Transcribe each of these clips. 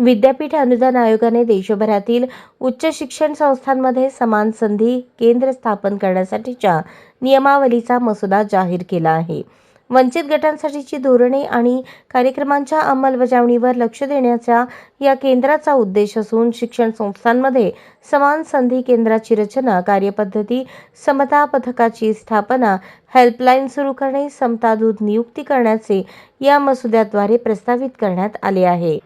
विद्यापीठ अनुदान आयोगाने देशभरातील उच्च शिक्षण संस्थांमध्ये समान संधी केंद्र स्थापन करण्यासाठीच्या नियमावलीचा मसुदा जाहीर केला आहे. वंचित गटांसाठीची धोरणे आणि कार्यक्रमांच्या अंमलबजावणीवर लक्ष देण्याचा या केंद्राचा उद्देश असून शिक्षण संस्थांमध्ये समान संधी केंद्राची रचना कार्यपद्धती समता पथकाची स्थापना हेल्पलाईन सुरू करणे समतादूत नियुक्ती करण्याचे या मसुद्याद्वारे प्रस्तावित करण्यात आले आहे.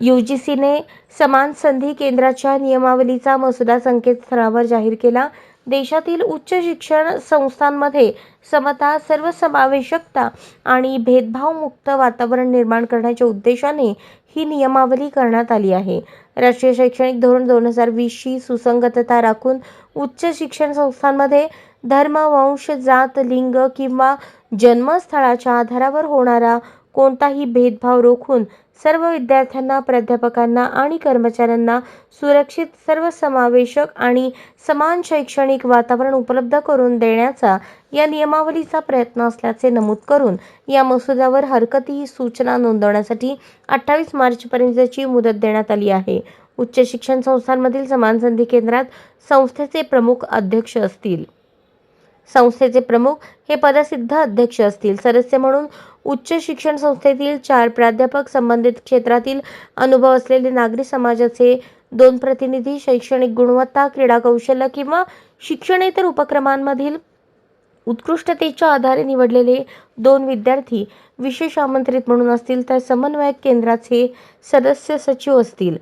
यू जी सीने समान संधी केंद्राच्या नियमावलीचा मसुदा संकेतस्थळावर जाहीर केला. देशातील उच्च शिक्षण संस्थांमध्ये समता सर्वसमावेशकता आणि भेदभावमुक्त वातावरण निर्माण करण्याच्या उद्देशाने ही नियमावली करण्यात आली आहे. राष्ट्रीय शैक्षणिक धोरण दोन हजार वीसशी सुसंगतता राखून उच्च शिक्षण संस्थांमध्ये धर्म वंश जात लिंग किंवा जन्मस्थळाच्या आधारावर होणारा कोणताही भेदभाव रोखून सर्व विद्यार्थ्यांना प्राध्यापकांना आणि कर्मचाऱ्यांना सुरक्षित सर्वसमावेशक आणि समान शैक्षणिक वातावरण उपलब्ध करून देण्याचा या नियमावलीचा प्रयत्न असल्याचे नमूद करून या मसुद्यावर हरकती सूचना नोंदवण्यासाठी अठ्ठावीस मार्चपर्यंतची मुदत देण्यात आली आहे. उच्च शिक्षण संस्थांमधील समान संधी केंद्रात संस्थेचे प्रमुख अध्यक्ष असतील. संस्थेचे प्रमुख हे पदसिद्ध अध्यक्ष असतील. सदस्य म्हणून उच्च शिक्षण संस्थेतील चार प्राध्यापक संबंधित क्षेत्रातील अनुभव असलेले नागरी समाजाचे दोन प्रतिनिधी शैक्षणिक गुणवत्ता क्रीडा कौशल्य किंवा शिक्षणेतर उपक्रमांमधील उत्कृष्टतेच्या आधारे निवडलेले दोन विद्यार्थी विशेष आमंत्रित म्हणून असतील तर समन्वयक केंद्राचे सदस्य सचिव असतील.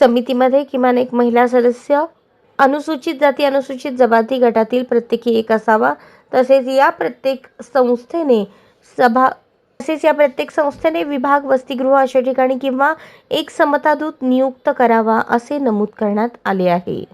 समितीमध्ये किमान एक महिला सदस्य अनुसूचित जाती अनुसूचित जमाती गटातील प्रत्येकी एक असावा. तसेच या प्रत्येक संस्थेने सभा तसेच या प्रत्येक संस्थेने विभाग वसतिगृह अशा ठिकाणी किंवा एक समतादूत नियुक्त करावा असे नमूद करण्यात आले आहे.